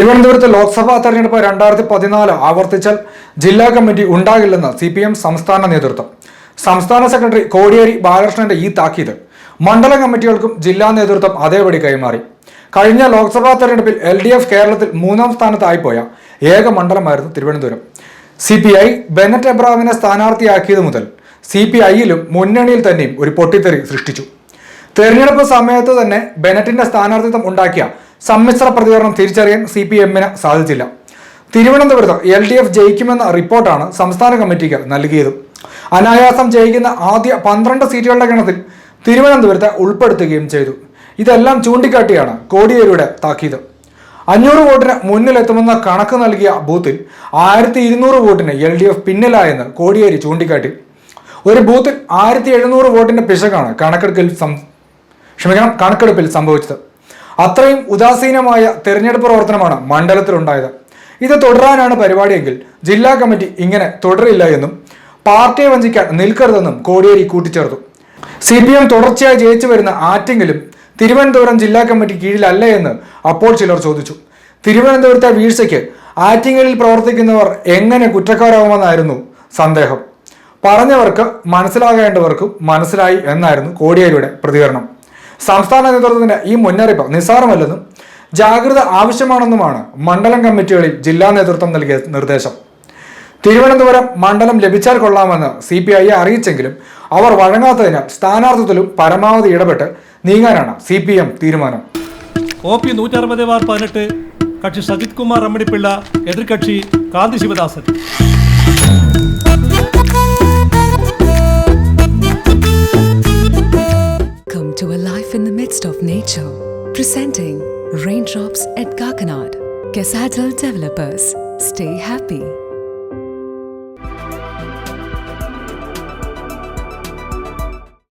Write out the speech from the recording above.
തിരുവനന്തപുരത്ത് ലോക്സഭാ തെരഞ്ഞെടുപ്പ് രണ്ടായിരത്തി പതിനാല് ആവർത്തിച്ചാൽ ജില്ലാ കമ്മിറ്റി ഉണ്ടാകില്ലെന്ന് സി പി എം സംസ്ഥാന നേതൃത്വം. സംസ്ഥാന സെക്രട്ടറി കോടിയേരി ബാലകൃഷ്ണന്റെ ഈ താക്കീത് മണ്ഡല കമ്മിറ്റികൾക്കും ജില്ലാ നേതൃത്വം അതേപടി കൈമാറി. കഴിഞ്ഞ ലോക്സഭാ തെരഞ്ഞെടുപ്പിൽ എൽ ഡി എഫ് കേരളത്തിൽ മൂന്നാം സ്ഥാനത്തായിപ്പോയ ഏക മണ്ഡലമായിരുന്നു Thiruvananthapuram. C P I Bennet എബ്രാമിനെ സ്ഥാനാർത്ഥിയാക്കിയത് മുതൽ സി പി ഐയിലും മുന്നണിയിൽ തന്നെയും ഒരു പൊട്ടിത്തെറി സൃഷ്ടിച്ചു. തെരഞ്ഞെടുപ്പ് സമയത്ത് തന്നെ ബെനറ്റിന്റെ സ്ഥാനാർത്ഥിത്വം ഉണ്ടാക്കിയ സമ്മിശ്ര പ്രതികരണം തിരിച്ചറിയാൻ സി പി എമ്മിന് സാധിച്ചില്ല. തിരുവനന്തപുരത്ത് എൽ ഡി എഫ് ജയിക്കുമെന്ന റിപ്പോർട്ടാണ് സംസ്ഥാന കമ്മിറ്റിക്ക് നൽകിയത്. അനായാസം ജയിക്കുന്ന ആദ്യ പന്ത്രണ്ട് സീറ്റുകളുടെ ഗണത്തിൽ തിരുവനന്തപുരത്തെ ഉൾപ്പെടുത്തുകയും ചെയ്തു. ഇതെല്ലാം ചൂണ്ടിക്കാട്ടിയാണ് കോടിയേരിയുടെ താക്കീത്. അഞ്ഞൂറ് വോട്ടിന് മുന്നിലെത്തുമെന്ന കണക്ക് നൽകിയ ബൂത്തിൽ ആയിരത്തി ഇരുന്നൂറ് വോട്ടിന് എൽ ഡി എഫ് പിന്നിലായെന്ന് കോടിയേരി ചൂണ്ടിക്കാട്ടി. ഒരു ബൂത്തിൽ ആയിരത്തി എഴുന്നൂറ് വോട്ടിന്റെ പിശകാണ് കണക്കെടുക്കൽ ക്ഷമിക്കണം കണക്കെടുപ്പിൽ സംഭവിച്ചത്. അത്രയും ഉദാസീനമായ തെരഞ്ഞെടുപ്പ് പ്രവർത്തനമാണ് മണ്ഡലത്തിലുണ്ടായത്. ഇത് തുടരാനാണ് പരിപാടിയെങ്കിൽ ജില്ലാ കമ്മിറ്റി ഇങ്ങനെ തുടരില്ല എന്നും പാർട്ടിയെ വഞ്ചിക്കാൻ നിൽക്കരുതെന്നും കോടിയേരി കൂട്ടിച്ചേർത്തു. സി പി എം തുടർച്ചയായി ജയിച്ചു വരുന്ന ആറ്റെങ്കിലും തിരുവനന്തപുരം ജില്ലാ കമ്മിറ്റി കീഴിലല്ല എന്ന് അപ്പോൾ ചിലർ ചോദിച്ചു. തിരുവനന്തപുരത്തെ വീഴ്ചയ്ക്ക് ആറ്റിങ്ങലിൽ പ്രവർത്തിക്കുന്നവർ എങ്ങനെ കുറ്റക്കാരാകുമെന്നായിരുന്നു സന്ദേഹം. പറഞ്ഞവർക്ക് മനസ്സിലാകേണ്ടവർക്കും മനസ്സിലായി എന്നായിരുന്നു കോടിയേരിയുടെ പ്രതികരണം. സംസ്ഥാന നേതൃത്വത്തിന്റെ ഈ മുന്നറിയിപ്പ് നിസ്സാരമല്ലെന്നും ജാഗ്രത ആവശ്യമാണെന്നുമാണ് മണ്ഡലം കമ്മിറ്റികളിൽ ജില്ലാ നേതൃത്വം നൽകിയ നിർദ്ദേശം. തിരുവനന്തപുരം മണ്ഡലം ലഭിച്ചാൽ കൊള്ളാമെന്ന് സി പി ഐയെ അറിയിച്ചെങ്കിലും അവർ വഴങ്ങാത്തതിനാൽ സ്ഥാനാർത്ഥിത്വത്തിലും പരമാവധി ഇടപെട്ട് നീങ്ങാനാണ് സി പി എം തീരുമാനം. ഒ പി നൂറ്ററുപത് പതിനെട്ട് കക്ഷി സജിത് കുമാർ അമ്മടിപ്പിള്ള എതിർകക്ഷി കാന്തി Sivadasan. Presenting Raindrops at Kakanad. Kesadal Developers. Stay happy.